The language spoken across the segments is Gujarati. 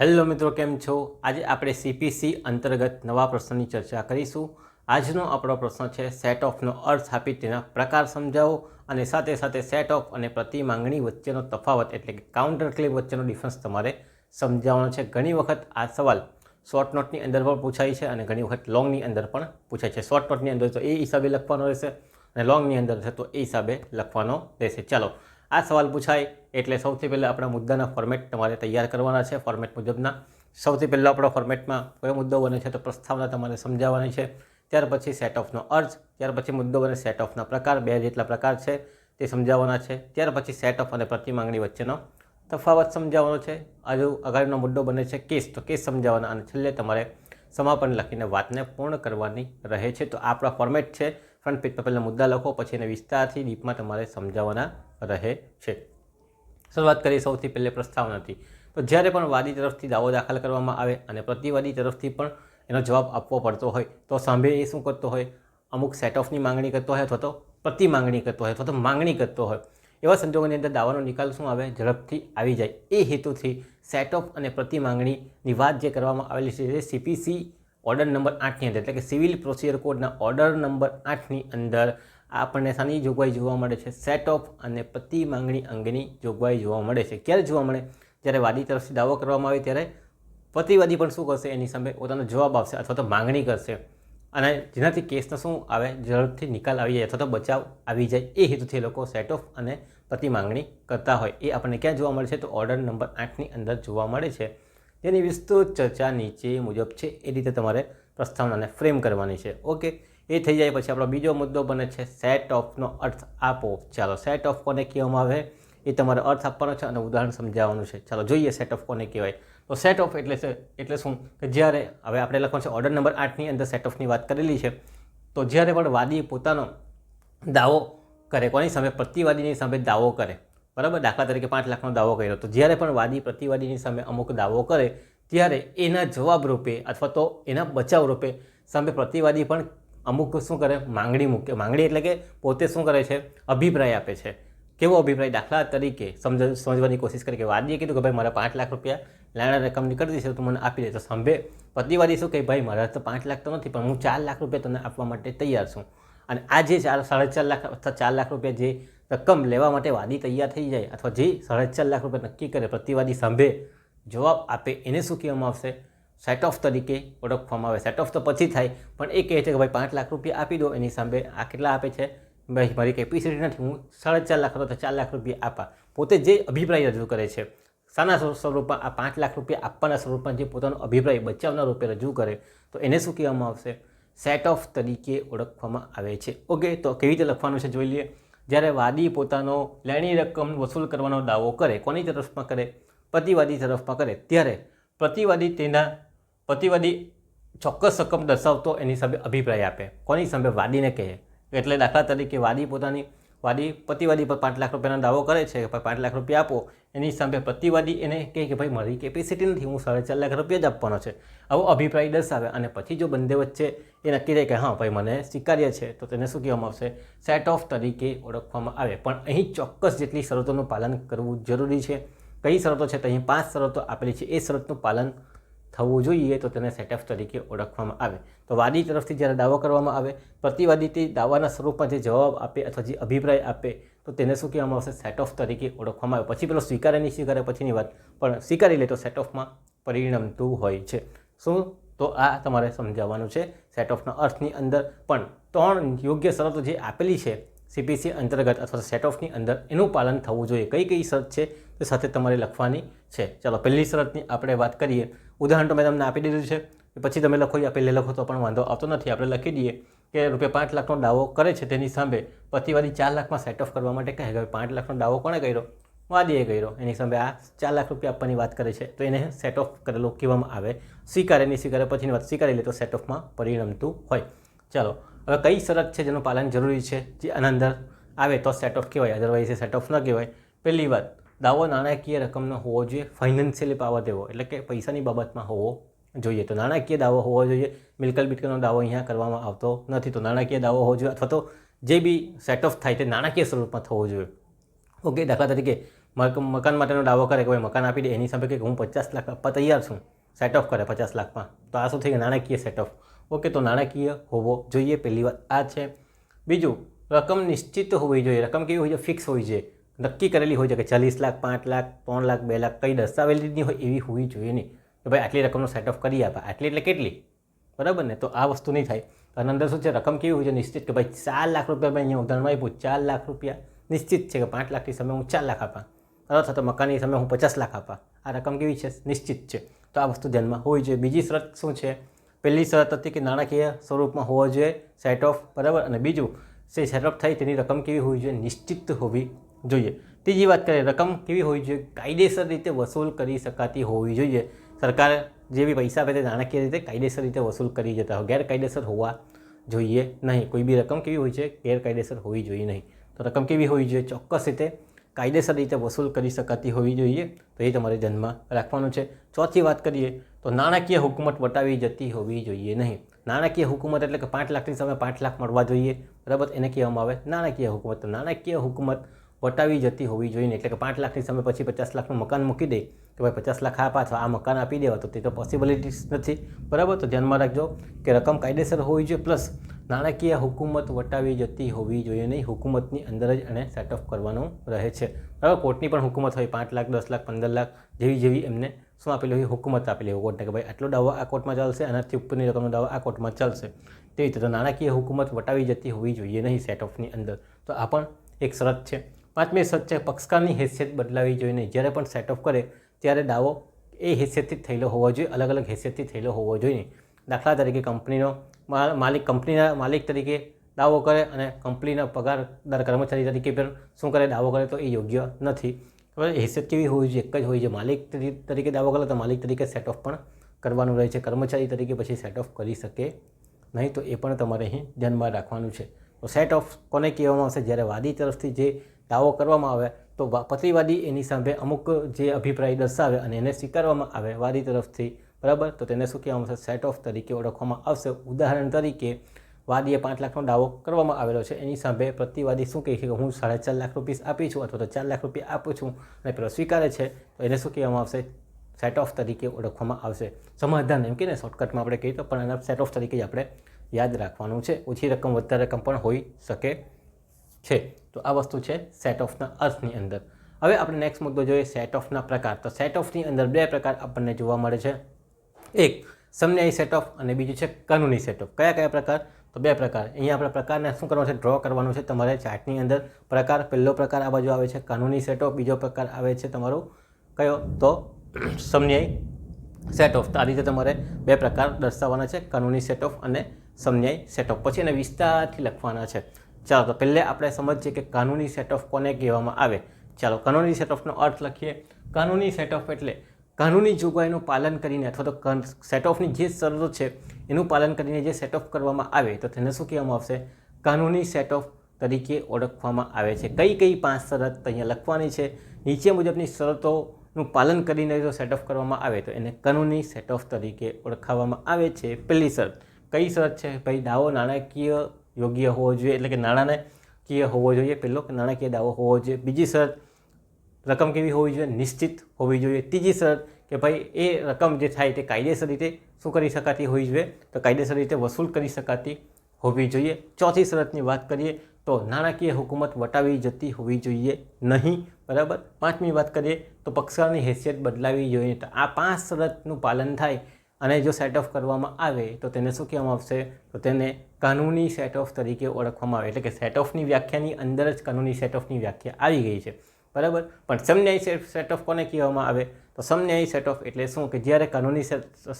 હેલો મિત્રો, કેમ છો? આજે આપણે સીપીસી અંતર્ગત નવા પ્રશ્નની ચર્ચા કરીશું. આજનો આપણો પ્રશ્ન છે સેટ ઓફનો અર્થ આપી તેના પ્રકાર સમજાવો અને સાથે સાથે સેટ ઓફ અને પ્રતિ માંગણી વચ્ચેનો તફાવત એટલે કે કાઉન્ટર ક્લેમ વચ્ચેનો ડિફરન્સ તમારે સમજાવવાનો છે. ઘણી વખત આ સવાલ શોર્ટ નોટની અંદર પણ પૂછાય છે અને ઘણી વખત લોંગની અંદર પણ પૂછાય છે. શોર્ટ નોટની અંદર તો એ હિસાબે લખવાનો રહેશે અને લોંગની અંદર છે તો એ હિસાબે લખવાનો રહેશે. ચાલો આ સવાલ પૂછાય એટલે સૌથી પહેલાં આપણા મુદ્દાના ફોર્મેટ તમારે તૈયાર કરવાના છે. ફોર્મેટ મુજબના સૌથી પહેલાં આપણા ફોર્મેટમાં કયો મુદ્દો બને છે તો પ્રસ્તાવના તમારે સમજાવવાની છે. ત્યાર પછી સેટ ઓફનો અર્થ, ત્યાર પછી મુદ્દો બને સેટ ઓફના પ્રકાર, બે જેટલા પ્રકાર છે તે સમજાવવાના છે. ત્યાર પછી સેટ ઓફ અને પ્રતિ માંગણી વચ્ચેનો તફાવત સમજાવવાનો છે. આજુ આગળનો મુદ્દો બને છે કેસ તો કેસ સમજાવવાના અને છેલ્લે તમારે સમાપન લખીને વાતને પૂર્ણ કરવાની રહે છે. તો આપણા ફોર્મેટ છે. ફ્રન્ટ પેજ પર પહેલાં મુદ્દા લખો, પછી એને વિસ્તારથી ડીપમાં તમારે સમજાવવાના રહે છે. શરૂઆત કરીએ સૌથી પહેલે પ્રસ્તાવનાથી. તો જ્યારે પણ વાદી તરફથી દાવો દાખલ કરવામાં આવે અને પ્રતિવાદી તરફથી પણ એનો જવાબ આપવો પડતો હોય, તો સાંભે એ શું કરતો હોય? અમુક સેટ ઓફની માંગણી કરતો હોય અથવા તો પ્રતિ માંગણી કરતો હોય અથવા તો માંગણી કરતો હોય. એવા સંજોગોની અંદર દાવાનો નિકાલ શું આવે? ઝડપથી આવી જાય. એ હેતુથી સેટ ઓફ અને પ્રતિ માંગણીની વાત જે કરવામાં આવેલી છે, એ સીપીસી ઓર્ડર નંબર આઠની અંદર, એટલે કે સિવિલ પ્રોસિજર કોડના ઓર્ડર નંબર આઠની અંદર આપણને શાની જોગવાઈ જોવા મળે છે. સેટ ઓફ અને પતિ માંગણી અંગેની જોગવાઈ જોવા મળે છે. ક્યારે જોવા મળે? જ્યારે વાદી તરફથી દાવો કરવામાં આવે ત્યારે પતિવાદી પણ શું કરશે? એની સામે પોતાનો જવાબ આપશે અથવા તો માંગણી કરશે. અને જેનાથી કેસનો શું આવે? ઝડપથી નિકાલ આવી જાય અથવા તો બચાવ આવી જાય એ હેતુથી લોકો સેટ ઓફ અને પતિ માંગણી કરતા હોય. એ આપણને ક્યાં જોવા મળે છે? તો ઓર્ડર નંબર આઠની અંદર જોવા મળે છે. જેની વિસ્તૃત ચર્ચા નીચે મુજબ છે. એ રીતે તમારે પ્રસ્તાવનાને ફ્રેમ કરવાની છે. ઓકે? એ થઈ જાય પછી આપણો બીજો મુદ્દો બને છે સેટ ઓફનો અર્થ આપો. ચાલો સેટ ઓફ કોને કહેવામાં આવે? એ તમારે અર્થ આપવાનો છે અને ઉદાહરણ સમજાવવાનું છે. ચાલો, જોઈએ સેટ ઓફ કોને કહેવાય? તો સેટ ઓફ એટલે એટલે શું? કે જ્યારે, હવે આપણે લખવાનું છે ઓર્ડર નંબર આઠની અંદર સેટ ઓફની વાત કરેલી છે. તો જ્યારે પણ વાદી પોતાનો દાવો કરે, કોની સામે? પ્રતિવાદીની સામે દાવો કરે. બરાબર? દાખલા તરીકે પાંચ લાખનો દાવો કર્યો. તો જ્યારે પણ વાદી પ્રતિવાદીની સામે અમુક દાવો કરે, ત્યારે એના જવાબ રૂપે અથવા તો એના બચાવ રૂપે સામે પ્રતિવાદી પણ અમુક શું કરે? માંગણી મૂકે. માંગણી એટલે કે પોતે શું કરે છે? અભિપ્રાય આપે છે. કેવો અભિપ્રાય? દાખલા તરીકે સમજ, સમજવાની કોશિશ કરે કે વાદીએ કીધું કે, ભાઈ, મારા પાંચ લાખ રૂપિયા લાણા રકમ નીકળી છે, તો મને આપી દે તો સંભે પ્રતિવાદી શું કહે? ભાઈ, મારા તો પાંચ લાખ તો નથી, પણ હું ચાર લાખ રૂપિયા તને આપવા માટે તૈયાર છું. અને આ જે સાડા ચાર લાખ અથવા ચાર લાખ રૂપિયા જે રકમ લેવા માટે વાદી તૈયાર થઈ જાય અથવા જે સાડા ચાર લાખ રૂપિયા નક્કી કરે પ્રતિવાદી સાંભે, જવાબ આપે એને શું કહેવામાં આવશે? સેટ ઓફ તરીકે ઓળખવામાં આવે. સેટ ઓફ તો પછી થાય, પણ એ કહે છે કે ભાઈ પાંચ લાખ રૂપિયા આપી દો, એની સામે આ કેટલા આપે છે? ભાઈ, મારી કેપેસિટી નથી, હું સાડા ચાર લાખ અથવા ચાર લાખ રૂપિયા આપા. પોતે જે અભિપ્રાય રજૂ કરે છે સાના સ્વ- સ્વરૂપમાં આ પાંચ લાખ રૂપિયા આપવાના સ્વરૂપમાં જે પોતાનો અભિપ્રાય બચાવના રૂપે રજૂ કરે, તો એને શું કહેવામાં આવશે? સેટ ઓફ તરીકે ઓળખવામાં આવે છે. ઓકે તો કેવી રીતે લખવાનું છે જોઈ લઈએ. જ્યારે વાદી પોતાનો લેણી રકમ વસૂલ કરવાનો દાવો કરે, કોની તરફમાં કરે? પ્રતિવાદી તરફમાં કરે. ત્યારે પ્રતિવાદી તેના પ્રતિવાદી ચોક્કસ રકમ દર્શાવતો એની સામે અભિપ્રાય આપે. કોની સામે? વાદીને કહે. એટલે દાખલા તરીકે વાદી પોતાની વાદી, પ્રતિવાદી પર પાંચ લાખ રૂપિયાનો દાવો કરે છે કે ભાઈ પાંચ લાખ રૂપિયા આપો, એની સામે પ્રતિવાદી એને કહે કે ભાઈ, મારી કેપેસિટી નથી, હું સાડા ચાર લાખ રૂપિયા જ આપવાનો છે. આવો અભિપ્રાય દર્શાવે અને પછી જો બંને વચ્ચે એ નક્કી થાય કે, હા, ભાઈ, મને સ્વીકાર્ય છે, તો તેને શું કહેવામાં આવશે? સેટ ઓફ તરીકે ઓળખવામાં આવે. પણ અહીં ચોક્કસ જેટલી શરતોનું પાલન કરવું જરૂરી છે. કઈ શરતો છે? તો અહીં પાંચ શરતો આપેલી છે. એ શરતનું પાલન થવું જોઈએ તો તેને સેટ ઓફ તરીકે ઓળખવામાં આવે. તો વાદી તરફથી જ્યારે દાવો કરવામાં આવે પ્રતિવાદી દાવાના સ્વરૂપમાં જે જવાબ આપે અથવા જે અભિપ્રાય આપે, તો તેને શું કહેવામાં આવશે? સેટ ઓફ તરીકે ઓળખવામાં આવે. પછી પેલો સ્વીકારે નહીં, સ્વીકારે પછીની વાત. પણ સ્વીકારી લે તો સેટ પરિણમતું હોય છે. શું? તો આ તમારે સમજાવવાનું છે સેટ ઓફના અર્થની અંદર. પણ ત્રણ યોગ્ય શરતો જે આપેલી છે સીપીસી અંતર્ગત અથવા સેટ ઓફની અંદર, એનું પાલન થવું જોઈએ. કઈ કઈ શરત છે તે સાથે તમારે લખવાની છે. ચાલો, પહેલી શરતની આપણે વાત કરીએ. ઉદાહરણ તો મેં તમને આપી દીધું છે. પછી તમે લખો યા પહેલે લખો તો પણ વાંધો આવતો નથી. આપણે લખી દઈએ કે રૂપિયા પાંચ લાખનો દાવો કરે છે તેની સામે પ્રતિવાદી ચાર લાખમાં સેટ ઓફ કરવા માટે કહે કે પાંચ લાખનો દાવો કોણે કર્યો? વાદીએ કર્યો. એની સામે આ ચાર લાખ રૂપિયા આપવાની વાત કરે છે. તો એને સેટ ઓફ કરેલો કહેવામાં આવે. સ્વીકારે, નહીં સ્વીકારે, પછીની વાત સ્વીકારી લે તો સેટ ઓફમાં પરિણમતું હોય. ચાલો, હવે કઈ શરત છે જેનું પાલન જરૂરી છે? જે આના અંદર આવે તો સેટ ઓફ કહેવાય. અધરવાઇઝ સેટ ઓફ ન કહેવાય. પહેલી વાત દાવો નાણાકીય રકમનો હોવો જોઈએ ફાઇનાન્શિયલી પાવર દેવો, એટલે કે પૈસાની બાબતમાં હોવો જોઈએ. તો નાણાકીય દાવો હોવો જોઈએ મિલકલ બિલકતનો દાવો અહીંયા કરવામાં આવતો નથી. તો નાણાકીય દાવો હોવો જોઈએ અથવા તો જે બી સેટ ઓફ થાય તે નાણાકીય સ્વરૂપમાં થવો જોઈએ. ઓકે દાખલા તરીકે મક- મકાન માટેનો દાવો કરે કે ભાઈ મકાન આપી દે, એની સામે કે હું પચાસ લાખ આપવા તૈયાર છું. સેટ ઓફ કરે પચાસ લાખમાં. તો આ શું થઈ ગયું? નાણાકીય સેટ ઓફ ઓકે તો નાણાકીય હોવો જોઈએ. પહેલી વાત આ છે. બીજું, રકમ નિશ્ચિત હોવી જોઈએ. રકમ કેવી હોય છે ફિક્સ હોય છે નક્કી કરેલી હોય છે કે ચાલીસ લાખ, પાંચ લાખ, ત્રણ લાખ, બે લાખ કંઈ દસ્તાવેજની હોય એવી હોવી જોઈએ નહીં. કે ભાઈ આટલી રકમનો સેટ ઓફ કરી આપે. આટલી એટલે કેટલી? બરાબર ને? તો આ વસ્તુ નહીં થાય. અને અંદર શું છે? રકમ કેવી હોય છે? નિશ્ચિત કે ભાઈ ચાર લાખ રૂપિયા મેં અહીંયા ઉદાહરણમાં આપ્યું. ચાર લાખ રૂપિયા. નિશ્ચિત છે કે પાંચ લાખની સમય હું ચાર લાખ આપા. અથવા તો મકાનની સામે હું પચાસ લાખ આપા. આ રકમ કેવી છે? નિશ્ચિત છે. તો આ વસ્તુ ધ્યાનમાં હોવી જોઈએ. બીજી શરત શું છે? પહેલી શરત હતી કે નાણાકીય સ્વરૂપમાં હોવો જોઈએ. સેટ ઓફ બરાબર? અને બીજું, જે સેટઅપ થાય તેની રકમ કેવી હોવી જોઈએ? નિશ્ચિત હોવી જોઈએ. ત્રીજી વાત કરીએ, રકમ કેવી હોવી જોઈએ? કાયદેસર રીતે વસૂલ કરી શકાતી હોવી જોઈએ. સરકાર જે પૈસા આપે નાણાકીય રીતે કાયદેસર રીતે વસૂલ કરી જતા હોય. ગેરકાયદેસર હોવા જોઈએ નહીં. કોઈ બી રકમ કેવી હોય છે? ગેરકાયદેસર હોવી જોઈએ નહીં. તો રકમ કેવી હોવી જોઈએ? ચોક્કસ રીતે કાયદેસર રીતે વસૂલ કરી શકાતી હોવી જોઈએ. તો એ તમારે ધ્યાનમાં રાખવાનું છે. ચોથી વાત કરીએ, તો નાણાકીય હુકુમત વટાવી જતી હોવી જોઈએ નહીં. નાણાકીય હુકુમત એટલે કે પાંચ લાખની સામે પાંચ લાખ મળવા જોઈએ. બરાબર? એને કહેવામાં આવે નાણાકીય હુકુમત. નાણાકીય હુકુમત વટાવી જતી હોવી જોઈએ. એટલે કે પાંચ લાખની સામે પછી પચાસ લાખનું મકાન મૂકી દે કે ભાઈ પચાસ લાખ આ પાછો આ મકાન આપી દેવા, તો તે તો પોસિબિલિટીસ નથી. બરાબર? તો ધ્યાનમાં રાખજો કે રકમ કાયદેસર હોવી જોઈએ, પ્લસ નાણાકીય હુકુમત વટાવી જતી હોવી જોઈએ નહીં. હુકુમતની અંદર જ એને સેટઅપ કરવાનું રહે છે. બરાબર? કોર્ટની પણ હુકુમત હોય, પાંચ લાખ, દસ લાખ, પંદર લાખ, જેવી જેવી એમને શું આપેલી હોય, હુકુમત આપેલી હોય. કોર્ટને કે ભાઈ આટલો દાવો આ કોર્ટમાં ચાલશે, આનાથી ઉપરની રકમનો દાવો આ કોર્ટમાં ચાલશે. તેવી રીતે નાણાકીય હુકુમત વટાવી જતી હોવી જોઈએ નહીં સેટ ઓફની અંદર. તો આ પણ એક શરત છે. પાંચમી છે પક્ષકારની હેસિયત બદલાવી જોઈએ નહીં જ્યારે પણ સેટઅપ કરે ત્યારે દાવો એ હેસિયતથી થયેલો હોવો જોઈએ, અલગ અલગ હેસિયતથી થયેલો હોવો જોઈએ. દાખલા તરીકે કંપનીનો માલિક, કંપનીના માલિક તરીકે દાવો કરે અને કંપનીના પગારદાર કર્મચારી તરીકે પણ શું કરે, દાવો કરે તો એ યોગ્ય નથી. હવે હેસિયત કેવી હોવી જોઈએ? એક જ હોય છે માલિક તરીકે દાવો કરે તો માલિક તરીકે સેટ ઓફ પણ કરવાનું રહે છે. કર્મચારી તરીકે પછી સેટ ઓફ કરી શકે નહીં તો એ પણ તમારે અહીં ધ્યાનમાં રાખવાનું છે. તો સેટ ઓફ કોને કહેવામાં આવશે? જ્યારે વાદી તરફથી જે દાવો કરવામાં આવે તો પતિવાદી એની સામે અમુક જે અભિપ્રાય દર્શાવે અને એને સ્વીકારવામાં આવે વાદી તરફથી, બરાબર? તો તેને શું કહેવામાં આવશે? સેટ ઓફ તરીકે ઓળખવામાં આવશે. ઉદાહરણ તરીકે, વાદીએ પાંચ લાખનો દાવો કરવામાં આવેલો છે. એની સામે પ્રતિવાદી શું કહે છે કે હું સાડા ચાર લાખ રૂપિયા આપી છું અથવા તો ચાર લાખ રૂપિયા આપું છું અને પેલો સ્વીકારે છે, તો એને શું કહેવામાં આવશે? સેટ ઓફ તરીકે ઓળખવામાં આવશે. સમાધાન, એમ કે ને? શોર્ટકટમાં આપણે કહીએ તો પણ એના સેટ ઓફ તરીકે જ આપણે યાદ રાખવાનું છે. ઓછી રકમ, વધારે રકમ પણ હોઈ શકે છે. તો આ વસ્તુ છે સેટ ઓફના અર્થની અંદર. હવે આપણે નેક્સ્ટ મુદ્દો જોઈએ સેટ ઓફના પ્રકાર. તો સેટ ઓફની અંદર બે પ્રકાર આપણને જોવા મળે છે. એક, સમન્યાયી સેટ ઓફ અને બીજું છે કાનૂની સેટ ઓફ કયા કયા પ્રકાર? તો બે પ્રકાર. અહીંયા આપણે પ્રકારને શું કરવાનું છે? ડ્રો કરવાનું છે તમારે ચાર્ટની અંદર. પ્રકાર, પહેલો પ્રકાર આ બાજુ આવે છે કાનૂની સેટ ઓફ બીજો પ્રકાર આવે છે તમારો કયો? તો સમન્યાયી સેટ ઓફ તો આ રીતે તમારે બે પ્રકાર દર્શાવવાના છે. કાનૂની સેટ ઓફ અને સમન્યાયી સેટ ઓફ પછી એને વિસ્તારથી લખવાના છે. ચાલો તો પહેલે આપણે સમજીએ કે કાનૂની સેટ કોને કહેવામાં આવે. ચાલો કાનૂની સેટ અર્થ લખીએ. કાનૂની સેટ એટલે કાનૂની જોગવાઈનું પાલન કરીને અથવા તો સેટ ઓફની જે શરતો છે, એનું પાલન કરીને જે સેટ કરવામાં આવે, તો તેને શું કહેવામાં આવશે? કાનૂની સેટ તરીકે ઓળખવામાં આવે છે. કઈ કઈ પાંચ શરત અહીંયા લખવાની છે? નીચે મુજબની શરતોનું પાલન કરીને જો સેટ કરવામાં આવે, તો એને કાનૂની સેટ તરીકે ઓળખાવવામાં આવે છે. પહેલી શરત. કઈ શરત છે? ભાઈ, દાવો, નાણાકીય યોગ્ય હોવો જોઈએ એટલે કે નાણાકીય હોવો જોઈએ, પહેલો કે નાણાકીય દાવો હોવો જોઈએ. બીજી શરત, રકમ કેવી હોવી જોઈએ? નિશ્ચિત હોવી જોઈએ. ત્રીજી શરત કે ભાઈ એ રકમ જે થાય તે કાયદેસર રીતે શું કરી શકાતી હોવી જોઈએ? તો કાયદેસર રીતે વસૂલ કરી શકાતી હોવી જોઈએ. ચોથી શરતની વાત કરીએ તો નાણાકીય હુકુમત વટાવી જતી હોવી જોઈએ નહીં. બરાબર? પાંચમી વાત કરીએ તો પક્ષકારની હેસિયત બદલાવી જોઈએ. તો આ પાંચ શરતનું પાલન થાય અને જો સેટ ઓફ કરવામાં આવે તો તેને શું કહેવામાં આવશે? તો તેને કાનૂની સેટ ઓફ તરીકે ઓળખવામાં આવે. એટલે કે સેટ ઓફની વ્યાખ્યાની અંદર જ કાનૂની સેટ ઓફની વ્યાખ્યા આવી ગઈ છે. બરાબર? પણ સમન્યાય સેટ ઓફ કોને કહેવામાં આવે? તો સમન્યાય સેટ ઓફ એટલે શું? કે જ્યારે કાનૂની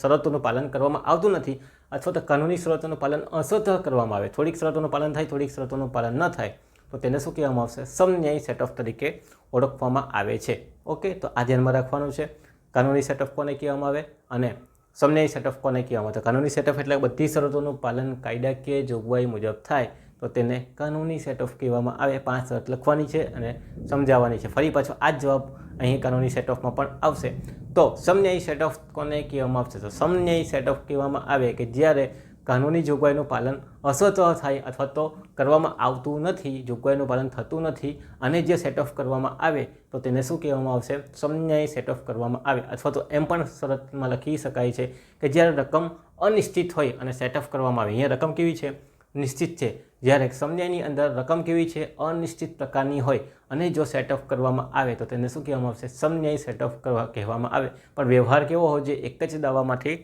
શરતોનું પાલન કરવામાં આવતું નથી, અથવા તો કાનૂની શરતોનું પાલન અસતઃ કરવામાં આવે. થોડીક શરતોનું પાલન થાય, થોડીક શરતોનું પાલન ન થાય, તો તેને શું કહેવામાં આવશે? સમન્યાય સેટ ઓફ તરીકે ઓળખવામાં આવે છે. ઓકે? તો આ ધ્યાનમાં રાખવાનું છે. કાનૂની સેટ ઓફ કોને કહેવામાં આવે? અને સમન્યાયી સેટઅપ કોને કહેવામાં તો કાનૂની સેટઅપ એટલે બધી શરતોનું પાલન કાયદાકીય જોગવાઈ મુજબ થાય, તો તેને કાનૂની સેટઅપ કહેવામાં આવે. પાંચ શરત લખવાની છે અને સમજાવવાની છે. ફરી પાછો આ જ જવાબ અહીં કાનૂની સેટઅપમાં પણ આવશે. તો સમન્યાય સેટઅપ કોને કહેવામાં આવશે? તો સમન્યાય સેટઅપ કહેવામાં આવે કે જ્યારે કાનૂની જોગવાઈનું પાલન અસ્વતઃ થાય અથવા તો કરવામાં આવતું નથી, જોગવાઈનું પાલન થતું નથી અને જે સેટ ઓફ કરવામાં આવે, તો તેને શું કહેવામાં આવશે? સમન્યાય સેટ ઓફ કરવામાં આવે અથવા તો એમ પણ શરતમાં લખી શકાય છે કે જ્યારે રકમ અનિશ્ચિત હોય અને સેટ ઓફ કરવામાં આવે. અહીંયા રકમ કેવી છે? નિશ્ચિત છે. જ્યારે સમન્યાયની અંદર રકમ કેવી છે? અનિશ્ચિત પ્રકારની હોય અને જો સેટ ઓફ કરવામાં આવે, તો તેને શું કહેવામાં આવશે? સમન્યાય સેટ ઓફ કરવા કહેવામાં આવે. પણ વ્યવહાર કેવો હોય જે એક જ દાવામાંથી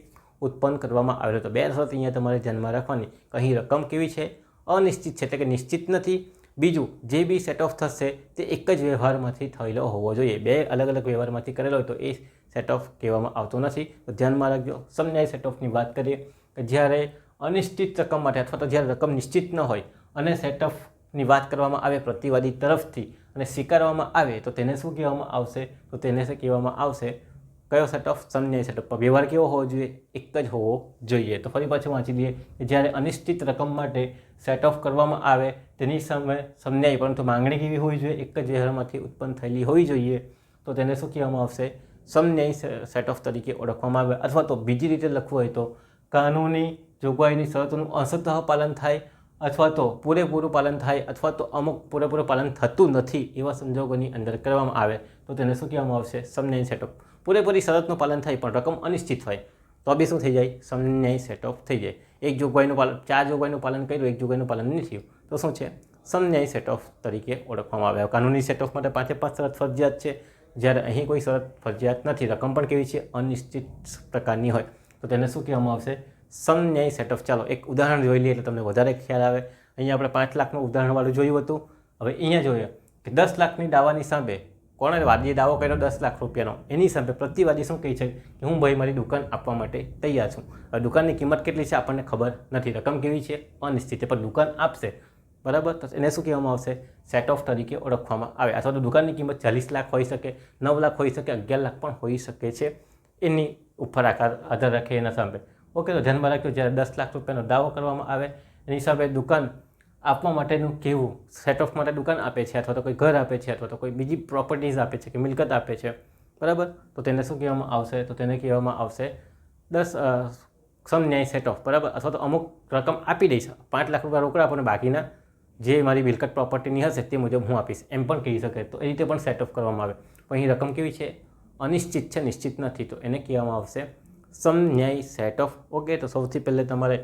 ઉત્પન્ન કરવામાં આવેલો તો બે શરત અહીંયા તમારે ધ્યાનમાં રાખવાની અહીં રકમ કેવી છે? અનિશ્ચિત છે એટલે કે નિશ્ચિત નથી. બીજું, જે બી સેટ ઓફ થશે તે એક જ વ્યવહારમાંથી થયેલો હોવો જોઈએ. બે અલગ અલગ વ્યવહારમાંથી કરેલો હોય તો એ સેટ ઓફ કહેવામાં આવતો નથી. તો ધ્યાનમાં રાખજો. સમન્યાય સેટ ઓફની વાત કરીએ કે જ્યારે અનિશ્ચિત રકમ માટે અથવા તો જ્યારે રકમ નિશ્ચિત ન હોય અને સેટ ઓફની વાત કરવામાં આવે પ્રતિવાદી તરફથી અને સ્વીકારવામાં આવે તો તેને શું કહેવામાં આવશે? તો તેને શું કહેવામાં આવશે? કયો સેટ સેટઅપ ઓફ વ્યવહાર કેવો હોવો જોઈએ? એક જ હોવો જોઈએ. તો ફરી પાછું વાંચી દઈએ કે જ્યારે અનિશ્ચિત રકમ માટે સેટ ઓફ કરવામાં આવે, તેની સામે સમન્યાય પરંતુ માંગણી કેવી હોવી જોઈએ? એક જ વ્યવહારમાંથી ઉત્પન્ન થયેલી હોવી જોઈએ. તો તેને શું કહેવામાં આવશે? સમન્યાય સેટ ઓફ તરીકે ઓળખવામાં આવે. અથવા તો બીજી રીતે લખવું હોય તો, કાનૂની જોગવાઈની શરતોનું અંશતઃ પાલન થાય અથવા તો પૂરેપૂરું પાલન થાય અથવા તો અમુક પૂરેપૂરું પાલન થતું નથી, એવા સંજોગોની અંદર કરવામાં આવે. તો તેને શું કહેવામાં આવશે? સમન્યાય સેટ ઓફ પૂરેપૂરી શરતનું પાલન થાય, પણ રકમ અનિશ્ચિત હોય, તો બી શું થઈ જાય? સમન્યાય સેટ ઓફ થઈ જાય. એક જોગવાઈનું પાલન, ચાર જોગવાઈનું પાલન કર્યું, એક જોગવાઈનું પાલન નહીં થયું. તો શું છે? સમન્યાય સેટ તરીકે ઓળખવામાં આવે. કાનૂની સેટ માટે પાંચે પાંચ શરત ફરજિયાત છે. જ્યારે અહીં કોઈ શરત ફરજિયાત નથી. રકમ પણ કેવી છે? અનિશ્ચિત પ્રકારની હોય. તો તેને શું કહેવામાં આવશે? સમન્યાય સેટ ઓફ ચાલો, એક ઉદાહરણ જોઈ લઈએ એટલે તમને વધારે ખ્યાલ આવે. અહીંયા આપણે પાંચ લાખનું ઉદાહરણવાળું જોયું હતું. હવે અહીંયા જોઈએ કે દસ લાખની દાવાની સામે કોણે વાદીએ દાવો કર્યો? દસ લાખ રૂપિયાનો. એની સામે પ્રતિવાદી શું કહે છે? કે હું ભાઈ મારી દુકાન આપવા માટે તૈયાર છું. હવે દુકાનની કિંમત કેટલી છે આપણને ખબર નથી. રકમ કેવી છે? અનિશ્ચિત છે, પણ દુકાન આપશે. બરાબર? તો એને શું કહેવામાં આવશે? સેટ ઓફ તરીકે ઓળખવામાં આવે. અથવા તો દુકાનની કિંમત ચાલીસ લાખ હોઈ શકે, નવ લાખ હોઈ શકે, અગિયાર લાખ પણ હોઈ શકે છે. એની ઉપર આકાર આધાર રાખે એના સામે. ઓકે, તો ધ્યાનમાં રાખ્યો જ્યારે દસ લાખ રૂપિયાનો દાવો કરવામાં આવે, એની સામે દુકાન આપવા માટેનું કેવું સેટ ઓફ માટે દુકાન આપે છે અથવા તો કોઈ ઘર આપે છે અથવા તો કોઈ બીજી પ્રોપર્ટીઝ આપે છે કે મિલકત આપે છે? બરાબર? તો તેને શું કહેવામાં આવશે? તો તેને કહેવામાં આવશે દસ સમન્યાય સેટ ઓફ બરાબર? અથવા તો અમુક રકમ આપી દઈશ. પાંચ લાખ રૂપિયા રોકડા આપણને બાકીના. જે મારી મિલકત પ્રોપર્ટીની હશે તે મુજબ હું આપીશ. એમ પણ કહી શકે. તો એ રીતે પણ સેટ ઓફ કરવામાં આવે. પણ અહીં રકમ કેવી છે? અનિશ્ચિત છે, નિશ્ચિત નથી. તો એને કહેવામાં આવશે સમન્યાય સેટ ઓફ ઓકે, તો સૌથી પહેલે તમારે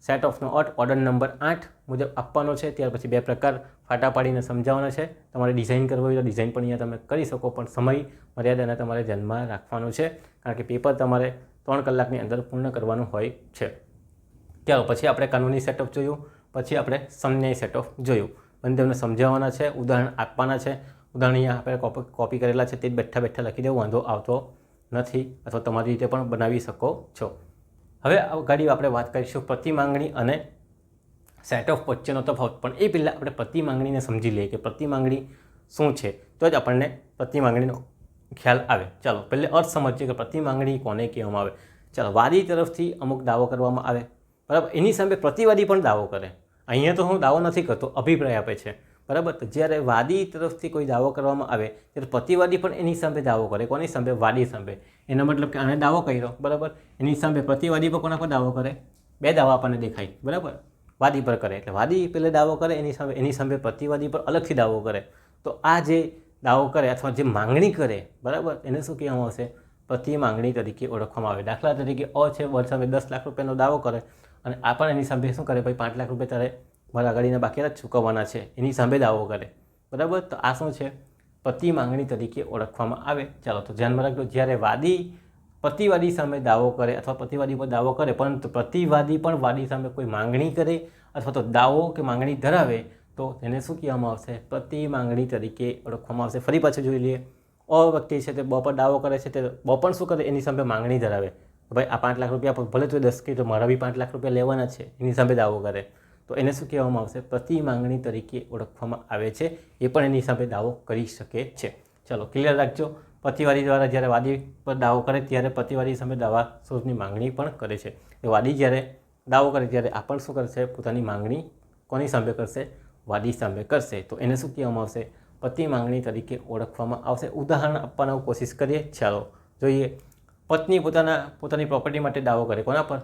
સેટ ઓફનો અર્થ ઓર્ડર નંબર આઠ મુજબ આપવાનો છે. ત્યાર પછી બે પ્રકાર ફાટા પાડીને સમજાવવાના છે. તમારે ડિઝાઇન કરવી હોય તો ડિઝાઇન પણ અહીંયા તમે કરી શકો, પણ સમય, મર્યાદાને તમારે ધ્યાનમાં રાખવાનો છે. કારણ કે પેપર તમારે ત્રણ કલાકની અંદર પૂર્ણ કરવાનું હોય છે. ચાલો, પછી આપણે કાનૂની સેટઅપ જોયું. પછી આપણે સમન્યાય સેટઅપ જોયું. બંને તમને સમજાવવાના છે, ઉદાહરણ આપવાના છે. ઉદાહરણ અહીંયા આપણે કોપી કોપી કરેલા છે. તે બેઠા બેઠા લખી દેવું, વાંધો આવતો નથી. અથવા તમારી રીતે પણ બનાવી શકો છો. હવે ગાડી આપણે વાત કરીશું પ્રતિ માંગણી અને સેટ ઓફ વચ્ચેનો તફાવત. પણ એ પહેલાં આપણે પ્રતિ માંગણીને સમજી લઈએ કે પ્રતિ માંગણી શું છે. તો જ આપણને પ્રતિ માંગણીનો ખ્યાલ આવે. ચાલો, પહેલે અર્થ સમજીએ કે પ્રતિ માંગણી કોને કહેવામાં આવે. ચાલો, વાદી તરફથી અમુક દાવો કરવામાં આવે. બરાબર? એની સામે પ્રતિવાદી પણ દાવો કરે. અહીંયા તો હું દાવો નથી કરતો, અભિપ્રાય આપે છે. બરાબર? તો જ્યારે વાદી તરફથી કોઈ દાવો કરવામાં આવે, ત્યારે પ્રતિવાદી પણ એની સામે દાવો કરે. કોની સામે? વાદી સામે. એનો મતલબ કે આને દાવો કર્યો, બરાબર? એની સામે પ્રતિવાદી પર કોના પર દાવો કરે? બે દાવા આપણને દેખાય, બરાબર? વાદી પર કરે. એટલે વાદી પહેલે દાવો કરે, એની સામે એની સામે પ્રતિવાદી પર અલગથી દાવો કરે. તો આ જે દાવો કરે અથવા જે માંગણી કરે, બરાબર? એને શું કહેવામાં આવશે? પ્રતિ માંગણી તરીકે ઓળખવામાં આવે. દાખલા તરીકે, અ છે વર્ષ સામે દસ લાખ રૂપિયાનો દાવો કરે. અને આ પણ એની સામે શું કરે? ભાઈ, પાંચ લાખ રૂપિયા તારે મારા ગાડીના બાકીના ચૂકવવાના છે. એની સામે દાવો કરે. બરાબર? તો આ શું છે? પ્રતિ માંગણી તરીકે ઓળખવામાં આવે. ચાલો, તો ધ્યાનમાં રાખજો. જ્યારે વાદી પ્રતિવાદી સામે દાવો કરે અથવા પ્રતિવાદી પર દાવો કરે, પરંતુ પ્રતિવાદી પણ વાદી સામે કોઈ માંગણી કરે અથવા તો દાવો કે માંગણી ધરાવે, તો તેને શું કહેવામાં આવશે? પ્રતિ માંગણી તરીકે ઓળખવામાં આવશે. ફરી પાછું જોઈ લઈએ. અ વ્યક્તિ છે તે બ પર દાવો કરે છે. તે બ પણ શું કરે? એની સામે માંગણી ધરાવે. ભાઈ, આ પાંચ લાખ રૂપિયા ભલે તો દસ કે તો મારા બી પાંચ લાખ રૂપિયા લેવાના છે. એની સામે દાવો કરે. તો એને શું કહેવામાં આવશે? પ્રતિ માંગણી તરીકે ઓળખવામાં આવે છે. એ પણ એની સામે દાવો કરી શકે છે. ચલો ક્લિયર રાખજો. પ્રતિવાદી દ્વારા જ્યારે વાદી પર દાવો કરે ત્યારે પ્રતિવાદી સામે દાવા શોધની માંગણી પણ કરે છે. એ વાદી જ્યારે દાવો કરે ત્યારે આ પણ શું કરશે? પોતાની માંગણી કોની સામે કરશે? વાદી સામે કરશે. તો એને શું કહેવામાં આવશે? પતિ માંગણી તરીકે ઓળખવામાં આવશે. ઉદાહરણ આપવાનો કોશિશ કરીએ. ચાલો, જોઈએ. પત્ની પોતાના, પોતાની પ્રોપર્ટી માટે દાવો કરે. કોના પર?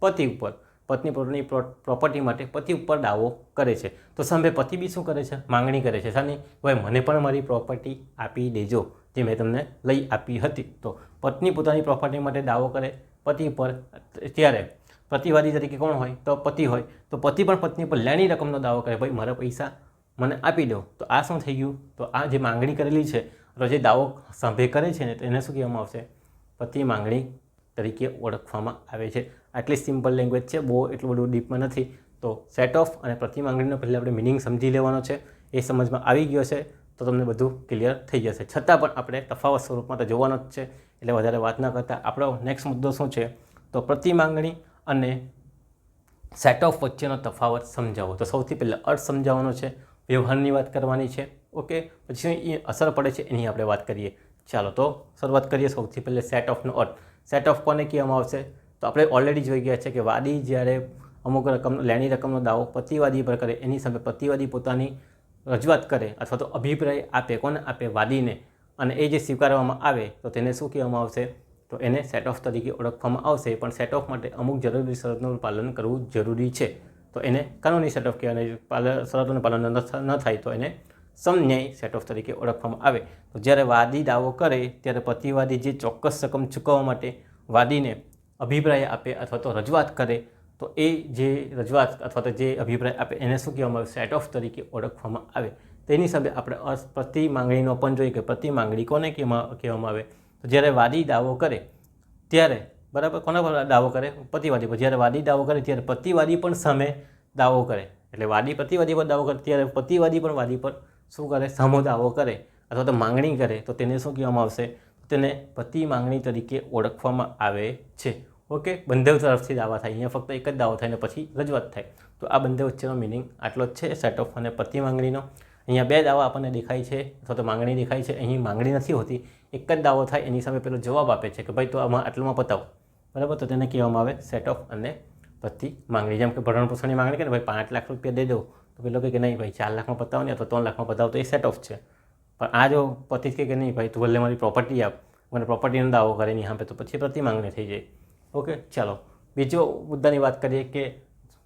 પતિ ઉપર. પત્ની પોતાની પ્રોપર્ટી માટે પતિ ઉપર દાવો કરે છે. તો સામે પતિ બી શું કરે છે? માંગણી કરે છે. સાની ભાઈ મને પણ મારી પ્રોપર્ટી આપી દેજો, જે મેં તમને લઈ આપી હતી. તો પત્ની પોતાની પ્રોપર્ટી માટે દાવો કરે, પતિ પર ત્યારે પ્રતિવાદી તરીકે કોણ હોય? તો પતિ હોય. તો પતિ પણ પત્ની પર લેણી રકમનો દાવો કરે, ભાઈ, મારા પૈસા મને આપી દો. તો આ શું થઈ ગયું? તો આ જે માંગણી કરેલી છે, તો જે દાવો સાંભે કરે છે ને એને શું કહેવામાં આવશે? પતિ માંગણી તરીકે ઓળખવામાં આવે છે. આટલી સિમ્પલ લેંગ્વેજ છે, બહુ એટલું બધું ડીપમાં નથી. તો સેટ ઓફ અને પ્રતિમાંગણીનો પહેલાં આપણે મિનિંગ સમજી લેવાનો છે. એ સમજમાં આવી ગયો છે, તો તમને બધું ક્લિયર થઈ જશે છતાં પણ આપણે તફાવત સ્વરૂપમાં તો જોવાનો જ છે, એટલે વધારે વાત ન કરતાં. આપણો નેક્સ્ટ મુદ્દો શું છે? તો પ્રતિમાંગણી અને સેટ ઓફ વચ્ચેનો તફાવત સમજાવો. તો સૌથી પહેલાં અર્થ સમજાવવાનો છે, વ્યવહારની વાત કરવાની છે. ઓકે પછી એ અસર પડે છે, એની આપણે વાત કરીએ. ચાલો તો શરૂઆત કરીએ સૌથી પહેલાં સેટ ઓફનો અર્થ. સેટ ઓફ કોને કહેવામાં આવશે? તો આપણે ઓલરેડી જોઈ ગયા છે કે વાદી જ્યારે અમુક રકમ, લેણી રકમનો દાવો પ્રતિવાદી પર કરે, એની સામે પ્રતિવાદી પોતાની રજૂઆત કરે અથવા તો અભિપ્રાય આપે, કોને આપે? વાદીને. અને એ જે સ્વીકારવામાં આવે, તો તેને શું કહેવામાં આવશે? તો એને સેટ ઓફ તરીકે ઓળખવામાં આવશે, પણ સેટ ઓફ માટે અમુક જરૂરી શરતોનું પાલન કરવું જરૂરી છે. તો એને કાનૂની સેટ ઓફ કહેવાય પાલન શરતોનું પાલન ન થાય તો એને સમન્યાય સેટ ઓફ તરીકે ઓળખવામાં આવે. તો જ્યારે વાદી દાવો કરે, ત્યારે પ્રતિવાદી જે ચોક્કસ રકમ ચૂકવવા માટે વાદીને અભિપ્રાય આપે અથવા તો રજૂઆત કરે, તો એ જે રજૂઆત અથવા તો જે અભિપ્રાય આપે એને શું કહેવામાં આવે? સેટ ઓફ તરીકે ઓળખવામાં આવે. તેની હિસાબે આપણે અર્થ પ્રતિ માંગણીનો પણ જોઈએ કે પ્રતિ માંગણી કોને કહેવામાં કહેવામાં આવે? તો જ્યારે વાદી દાવો કરે, ત્યારે, બરાબર, કોના પર દાવો કરે? પ્રતિવાદી પર. જ્યારે વાદી દાવો કરે, ત્યારે પ્રતિવાદી પણ સામે દાવો કરે. એટલે વાદી પ્રતિવાદી પર દાવો કરે, ત્યારે પ્રતિવાદી પણ વાદી પર શું કરે? સામો દાવો કરે અથવા તો માંગણી કરે. તો તેને શું કહેવામાં આવશે? તેને પ્રતિ માંગણી તરીકે ઓળખવામાં આવે છે. ઓકે? બંને તરફથી દાવા થાય. અહીંયા ફક્ત એક જ દાવો થાય ને પછી રજૂઆત થાય. તો આ બંને વચ્ચેનો મિનિંગ આટલો જ છે. સેટ ઓફ અને પતિ માંગણીનો. અહીંયા બે દાવા આપણને દેખાય છે. અથવા તો માંગણી દેખાય છે. અહીં માંગણી નથી હોતી. એક જ દાવો થાય. એની સામે પેલો જવાબ આપે છે કે ભાઈ તો આમાં આટલામાં પતાવો. બરાબર? તો તેને કહેવામાં આવે સેટ ઓફ અને પતિ માંગણી. જેમ કે ભરણ પોષણની માંગણી કે ભાઈ પાંચ લાખ રૂપિયા દે દો. તો પેલો કહે કે નહીં, ભાઈ ચાર લાખમાં પતાવો ને, અથવા ત્રણ લાખમાં પતાવો. તો એ સેટ ઓફ છે. પણ આ જો પતિ કે નહીં, ભાઈ તું ભલે મારી પ્રોપર્ટી આપ. મને પ્રોપર્ટીનો દાવો કરે નહીં સામે તો પછી પ્રતિ માંગણી થઈ જાય. ઓકે ચાલો. બીજો મુદ્દાની વાત કરીએ કે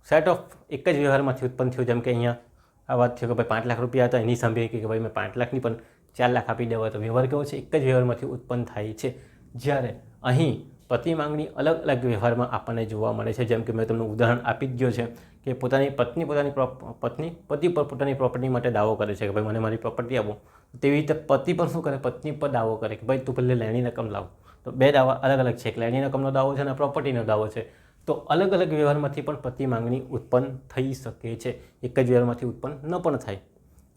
સેટ ઓફ એક જ વ્યવહારમાંથી ઉત્પન્ન થયું, જેમ કે અહીંયા આ વાત થયું કે ભાઈ પાંચ લાખ રૂપિયા હતા, એની સામે કે ભાઈ મેં પાંચ લાખની પણ ચાર લાખ આપી દેવા તો વ્યવહાર કેવો છે? એક જ વ્યવહારમાંથી ઉત્પન્ન થાય છે. જ્યારે અહીં પતિ માંગણી અલગ અલગ વ્યવહારમાં આપણને જોવા મળે છે. જેમ કે મેં તમને ઉદાહરણ આપી જ ગયો છે કે પોતાની પત્ની પોતાની પત્ની, પતિ પર પોતાની પ્રોપર્ટી માટે દાવો કરે છે કે ભાઈ મને મારી પ્રોપર્ટી આપો. તેવી રીતે પતિ પણ શું કરે? પત્ની પર દાવો કરે કે ભાઈ તું પહેલે લેણી રકમ લાવ. તો બે દાવા અલગ અલગ છે. એક લેણીના રકમનો દાવો છે અને પ્રોપર્ટીનો દાવો છે. તો અલગ અલગ વ્યવહારમાંથી પણ પ્રતિ માંગણી ઉત્પન્ન થઈ શકે છે. એક જ વ્યવહારમાંથી ઉત્પન્ન ન પણ થાય.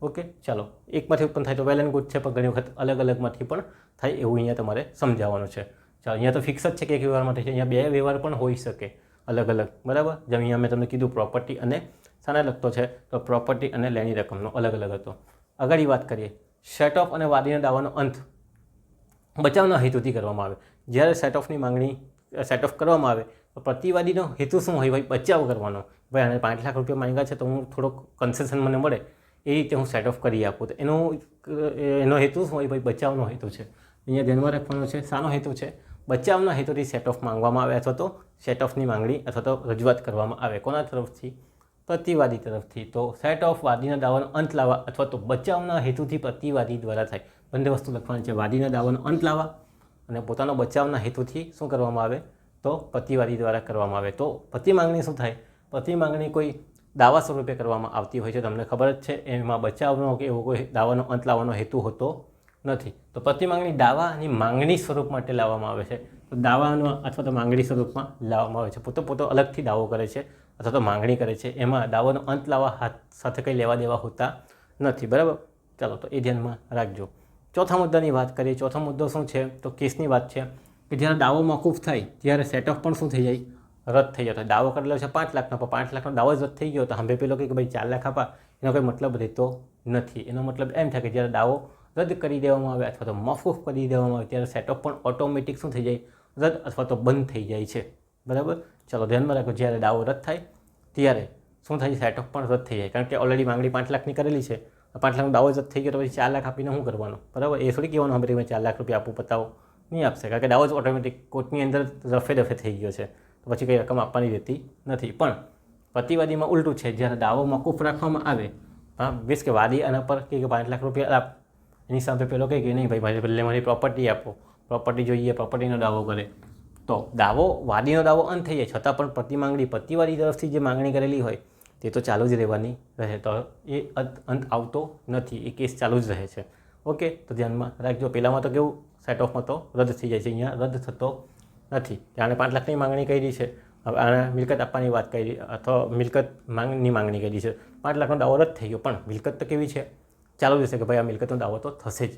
ઓકે? ચાલો. એકમાંથી ઉત્પન્ન થાય તો વેલ એન્ડ ગુડ છે, પણ ઘણી વખત અલગ અલગમાંથી પણ થાય એવું અહીંયા તમારે સમજાવવાનું છે. ચાલો, અહીંયા તો ફિક્સ જ છે કે એક વ્યવહારમાંથી છે. અહીંયા બે વ્યવહાર પણ હોઈ શકે. અલગ અલગ. બરાબર? જેમ અહીંયા મેં તમને કીધું પ્રોપર્ટી અને શાને લગતો છે, તો પ્રોપર્ટી અને લેણી રકમનો અલગ અલગ હતો. આગળ વાત કરીએ. સેટ ઓફ અને વાદીના દાવાનો અંત. બચાવના હેતુથી કરવામાં આવે. જ્યારે સેટ ઓફની માંગણી સેટ ઓફ કરવામાં આવે, તો પ્રતિવાદીનો હેતુ શું હોય ભાઈ? બચાવ કરવાનો. ભાઈ, આને પાંચ લાખ રૂપિયા માંગ્યા છે તો હું થોડોક કન્સેશન મને મળે. એ રીતે હું સેટ ઓફ કરી આપું. તો એનો એનો હેતુ શું હોય ભાઈ? બચાવનો હેતુ છે. અહીંયા ધ્યાનમાં રાખવાનો છે. શાનો હેતુ છે? બચાવના હેતુથી સેટ ઓફ માંગવામાં આવે અથવા તો સેટ ઓફની માંગણી અથવા તો રજૂઆત કરવામાં આવે. કોના તરફથી? પ્રતિવાદી તરફથી. તો સેટ ઓફ વાદીના દાવાનો અંત લાવવા અથવા તો બચાવના હેતુથી પ્રતિવાદી દ્વારા થાય. બંને વસ્તુ લખવાની છે. વાદીના દાવાનો અંત લાવવા અને પોતાનો બચાવના હેતુથી શું કરવામાં આવે? તો પ્રતિવાદી દ્વારા કરવામાં આવે. તો પ્રતિ માંગણી શું થાય? પ્રતિ માંગણી કોઈ દાવા સ્વરૂપે કરવામાં આવતી હોય છે. તમને ખબર જ છે, એમાં બચાવનો કે એવો કોઈ દાવાનો અંત લાવવાનો હેતુ હોતો નથી. તો પ્રતિ માંગણી દાવાની માંગણી સ્વરૂપ માટે લાવવામાં આવે છે. તો દાવાનો અથવા તો માંગણી સ્વરૂપમાં લાવવામાં આવે છે. પોતે પોતો અલગથી દાવો કરે છે. અથવા તો માંગણી કરે છે, એમાં દાવાનો અંત લાવવા હાથ સાથે કંઈ લેવા દેવા હોતા નથી, બરાબર? ચાલો, તો એ ધ્યાનમાં રાખજો. ચોથા મુદ્દાની વાત કરીએ, ચોથો મુદ્દો શું છે? તો કેસની વાત છે કે જ્યારે દાવો મોકૂફ થાય, ત્યારે સેટઅપ પણ શું થઈ જાય? રદ થઈ જતો દાવો કરેલો છે પાંચ લાખનો, પણ પાંચ લાખનો દાવો જ રદ થઈ ગયો, તો હંભે પેલો કે ભાઈ ચાર લાખ આપા. એનો કોઈ મતલબ રહેતો નથી. એનો મતલબ એમ થાય કે જ્યારે દાવો રદ કરી દેવામાં આવે અથવા તો મોકૂફ કરી દેવામાં આવે, ત્યારે સેટઅપ પણ ઓટોમેટિક શું થઈ જાય? રદ અથવા તો બંધ થઈ જાય છે. બરાબર? ચાલો ધ્યાનમાં રાખો, જ્યારે દાવો રદ થાય, ત્યારે શું થાય સેટઅપ પણ રદ થઈ જાય. કારણ કે ઓલરેડી માંગણી પાંચ લાખની કરેલી છે. પાંચ લાખનો દાવો રદ થઈ ગયો, તો પછી ચાર લાખ આપીને શું કરવાનું? બરાબર? એ થોડી કહેવાનું હવે મેં ચાર લાખ રૂપિયા આપું પતાવો. નહીં આપશે. કારણ કે દાવો જ ઓટોમેટિક કોર્ટની અંદર રફે દફે થઈ ગયો છે. તો પછી કંઈ રકમ આપવાની રહેતી નથી. પણ પ્રતિવાદીમાં ઉલટું છે, જ્યારે દાવો મોકૂફ રાખવામાં આવે, હા વીસ કે વાદી આના પર કે પાંચ લાખ રૂપિયા આપ, એની સામે પેલો કહે કે નહીં ભાઈ, મારી પહેલે મારી પ્રોપર્ટી આપો. પ્રોપર્ટી જોઈએ પ્રોપર્ટીનો દાવો કરે. તો દાવો વાદીનો દાવો અંત થઈ જાય. છતાં પણ પતિ માંગણી પ્રતિવાદી તરફથી જે માંગણી કરેલી હોય, તે તો ચાલુ જ રહેવાની રહે. તો એ અંત આવતો નથી. એ કેસ ચાલુ જ રહે છે. ઓકે? તો ધ્યાનમાં રાખજો. પહેલાંમાં તો કેવું? સેટ ઓફમાં તો રદ થઈ જાય છે. અહીંયા રદ થતો નથી. કે પાંચ લાખની માંગણી કરી છે. હવે આણે મિલકત આપવાની વાત કરી, અથવા મિલકત માંગની માંગણી કરી છે. પાંચ લાખનો દાવો રદ થઈ ગયો. પણ મિલકત તો કેવી છે? ચાલુ રહેશે કે ભાઈ આ મિલકતનો દાવો તો થશે જ.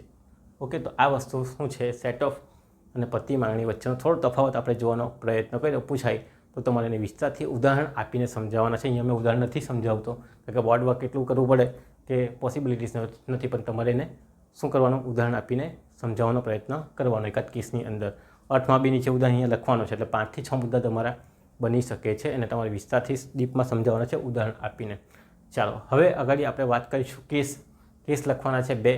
ઓકે? તો આ વસ્તુ શું છે? સેટ ઓફ અને પતિ માંગણી વચ્ચેનો થોડો તફાવત આપણે જોવાનો પ્રયત્ન કર્યો, પૂછાય. તો તમારે એને વિસ્તારથી ઉદાહરણ આપીને સમજાવવાના છે. અહીંયા મેં ઉદાહરણ નથી સમજાવતો, કારણ કે બોર્ડ વર્ક કેટલું કરવું પડે કે પોસિબિલિટીઝ નથી, પણ તમારે એને શું કરવાનું, ઉદાહરણ આપીને સમજાવવાનો પ્રયત્ન કરવાનો એકાદ કેસની અંદર. અર્થમાં બી નીચે ઉદાહરણ અહીંયા લખવાનો છે, એટલે પાંચથી છ મુદ્દા તમારા બની શકે છે અને તમારે વિસ્તારથી ડીપમાં સમજાવવાના છે ઉદાહરણ આપીને. ચાલો, હવે આગળ આપણે વાત કરીશું કેસ કેસ લખવાના છે બે.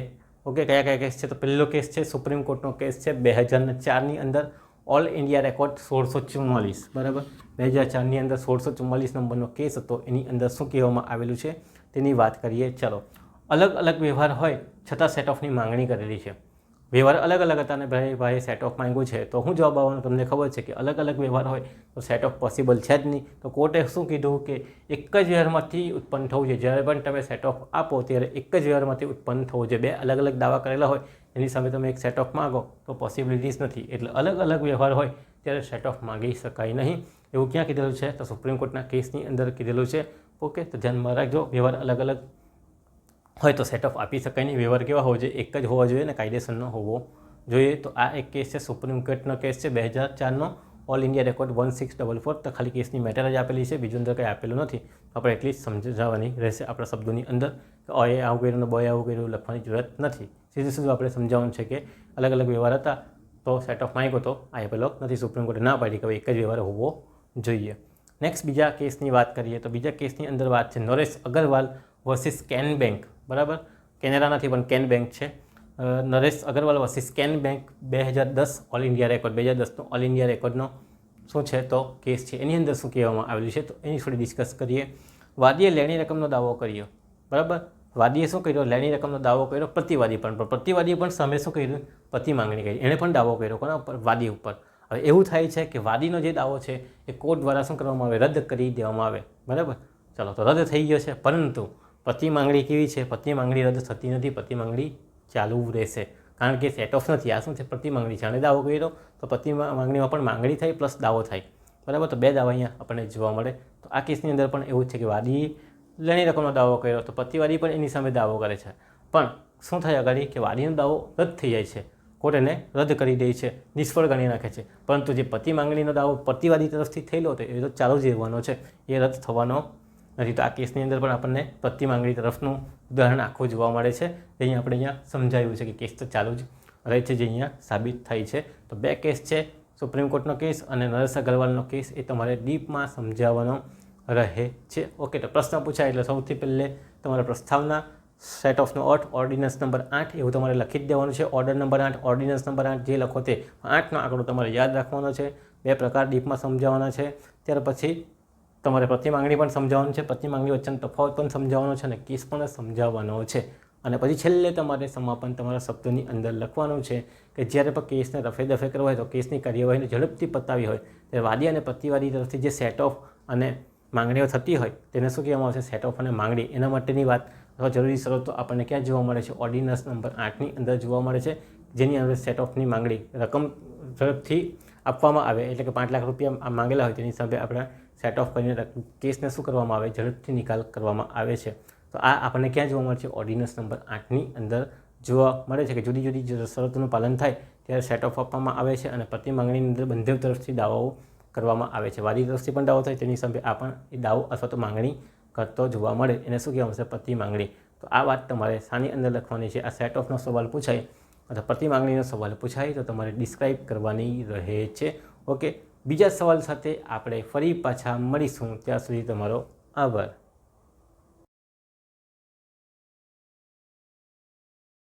ઓકે, કયા કયા કેસ છે? તો પહેલો કેસ છે સુપ્રીમ કોર્ટનો કેસ છે બે હજાર ચારની અંદર ઓલ ઇન્ડિયા રેકોર્ડ સોળસો ચુમ્માલીસ, બરાબર? બે હજાર ચારની અંદર સોળસો ચુમ્માલીસ નંબરનો કેસ હતો. એની અંદર શું કહેવામાં આવેલું છે? તેની વાત કરીએ. ચલો. અલગ અલગ વ્યવહાર હોય છતાં સેટ ઓફની માંગણી કરેલી છે. વ્યવહાર અલગ અલગ હતા અને ભાઈ ભાઈ સેટ ઓફ માંગ્યું છે. તો હું જવાબ આવવાનો તમને ખબર છે કે અલગ અલગ વ્યવહાર હોય તો સેટ ઓફ પોસિબલ છે જ નહીં. તો કોર્ટે શું કીધું કે એક જ વ્યવહારમાંથી ઉત્પન્ન થવું છે. જ્યારે પણ તમે સેટ ઓફ આપો ત્યારે એક જ વ્યવહારમાંથી ઉત્પન્ન થવું જોઈએ બે અલગ અલગ દાવા કરેલા હોય એની સામે તમે એક સેટ ઓફ માગો તો પોસિબિલિટીઝ નથી. એટલે અલગ અલગ વ્યવહાર હોય ત્યારે સેટ ઓફ માગી શકાય નહીં. એવું ક્યાં કીધેલું છે? તો સુપ્રીમ કોર્ટના કેસની અંદર કીધેલું છે. ઓકે તો ધ્યાનમાં રાખજો. વ્યવહાર અલગ અલગ હોય તો સેટ ઓફ આપી શકાય નહીં. વ્યવહાર કેવા હોવો જોઈએ? એક જ હોવા જોઈએ ને કાયદેસરનો હોવો જોઈએ. તો આ એક કેસ છે સુપ્રીમ કોર્ટનો કેસ છે, બે હજાર ચારનો all India record one six double four તો ખાલી કેસની મેટર જ આપેલી છે. બીજું અંદર કંઈ આપેલું નથી. આપણે એટલી જ સમજાવવાની રહેશે આપણા શબ્દોની અંદર કે અએ આવું કર્યું ને બોય આવું કર્યું લખવાની જરૂરત નથી. સીધું સીધું આપણે સમજાવવાનું છે કે અલગ અલગ વ્યવહાર હતા તો સેટ ઓફ માંગ્યો તો આપેલો નથી. સુપ્રીમ કોર્ટે ના પાડી કે ભાઈ એક જ વ્યવહાર હોવો જોઈએ. નેક્સ્ટ બીજા કેસની વાત કરીએ તો બીજા કેસની અંદર વાત છે Naresh Agarwal versus Can Bank બરાબર? કેનેરા નથી પણ કેન બેંક છે. Naresh Agarwal versus Can Bank બે હજાર દસ ઓલ ઇન્ડિયા રેકોર્ડ. બે હજાર દસનો ઓલ ઇન્ડિયા રેકોર્ડનો શું છે? તો કેસ છે. એની અંદર શું કહેવામાં આવેલું છે? તો એની થોડી ડિસ્કસ કરીએ. વાદીએ લેણી રકમનો દાવો કર્યો. બરાબર? વાદીએ શું કર્યો? લેણી રકમનો દાવો કર્યો. પ્રતિવાદી પણ. પ્રતિવાદીએ પણ સામે શું કર્યું? પ્રતિ માંગણી કરી. એણે પણ દાવો કર્યો કોના ઉપર? વાદી ઉપર. હવે એવું થાય છે કે વાદીનો જે દાવો છે એ કોર્ટ દ્વારા શું કરવામાં આવે? રદ કરી દેવામાં આવે. બરાબર? ચાલો, તો રદ થઈ ગયો છે. પરંતુ પ્રતિ માંગણી કેવી છે? પતિ માંગણી રદ થતી નથી. પતિ માંગણી ચાલુ રહેશે. કારણ કે સેટ ઓફ નથી. આ શું છે? પ્રતિ માંગણી છે. અને દાવો કર્યો તો પ્રતિ માંગણીમાં પણ માંગણી થાય પ્લસ દાવો થાય. બરાબર? તો બે દાવા અહીંયા આપણને જોવા મળે. તો આ કેસની અંદર પણ એવું છે કે વાદી લેણી રકમનો દાવો કર્યો. તો પતિવાદી પણ એની સામે દાવો કરે છે. પણ શું થાય આગળ કે વાદીનો દાવો રદ થઈ જાય છે. કોર્ટ એને રદ કરી દે છે. નિષ્ફળ ગણી નાખે છે. પરંતુ જે પતિ માંગણીનો દાવો પ્રતિવાદી તરફથી થયેલો હતો, એ તો ચાલુ જ રહેવાનો છે. એ રદ થવાનો નથી તો આ કેસની અંદર પણ આપણને પ્રતિ માંગણી તરફનું ઉદાહરણ આખું જોવા મળે છે. એ અહીંયા આપણે અહીંયા સમજાવ્યું છે કે કેસ તો ચાલુ જ રહે છે જે અહીંયા સાબિત થાય છે. તો બે કેસ છે સુપ્રીમ કોર્ટનો કેસ અને નરેશ અગ્રવાલનો કેસ, એ તમારે ડીપમાં સમજાવવાનો રહે છે. ઓકે, તો પ્રશ્ન પૂછાય એટલે સૌથી પહેલે તમારા પ્રસ્તાવના સેટ ઓફનો અર્થ ઓર્ડિનન્સ નંબર આઠ, એવું તમારે લખી જ દેવાનું છે. ઓર્ડર નંબર આઠ ઓર્ડિનન્સ નંબર આઠ, જે લખો તે આઠનો આંકડો તમારે યાદ રાખવાનો છે. બે પ્રકાર ડીપમાં સમજાવવાના છે. ત્યાર પછી તમારે પ્રતિ માંગણી પણ સમજાવવાનું છે પ્રતિ માંગણી વચ્ચેનો તફાવત પણ સમજાવવાનો છે અને કેસ પણ સમજાવવાનો છે. અને પછી છેલ્લે તમારે સમાપન તમારા શબ્દોની અંદર લખવાનું છે કે જ્યારે પણ કેસને રફે દફે કરવો હોય તો કેસની કાર્યવાહીને ઝડપથી પતાવી હોય, ત્યારે વાદી અને પ્રતિવાદી તરફથી જે સેટ ઓફ અને માંગણીઓ થતી હોય તેને શું કહેવામાં આવશે સેટ ઓફ અને માંગણી. એના માટેની વાત અથવા જરૂરી શરતો આપણને ક્યાં જોવા મળે છે? ઓર્ડિનન્સ નંબર આઠની અંદર જોવા મળે છે, જેની અંદર સેટ ઓફની માંગણી રકમ ઝડપથી આપવામાં આવે, એટલે કે પાંચ લાખ રૂપિયા માંગેલા હોય તેની હિસાબે આપણે સેટ ઓફ કરીને કેસને શું કરવામાં આવે? ઝડપથી નિકાલ કરવામાં આવે છે. તો આ આપણને ક્યાં જોવા મળે છે? ઓર્ડિનન્સ નંબર આઠની અંદર જોવા મળે છે કે જુદી જુદી શરતોનું પાલન થાય ત્યારે સેટ ઓફ આપવામાં આવે છે અને પ્રતિ માંગણીની અંદર બંને તરફથી દાવાઓ કરવામાં આવે છે. વાદી તરફથી પણ દાવો થાય, તેની સામે આ પણ એ દાવો અથવા તો માંગણી કરતો જોવા મળે. એને શું કહેવામાં આવશે? પ્રતિ માંગણી. તો આ વાત તમારે શાની અંદર લખવાની છે. આ સેટ ઓફનો સવાલ પૂછાય. અથવા પ્રતિ માંગણીનો સવાલ પૂછાય તો તમારે ડિસ્ક્રાઇબ કરવાની રહે છે. ઓકે બીજા સવાલ સાથે આપણે ફરી પાછા મળીશું. ત્યાં સુધી તમારો આભાર.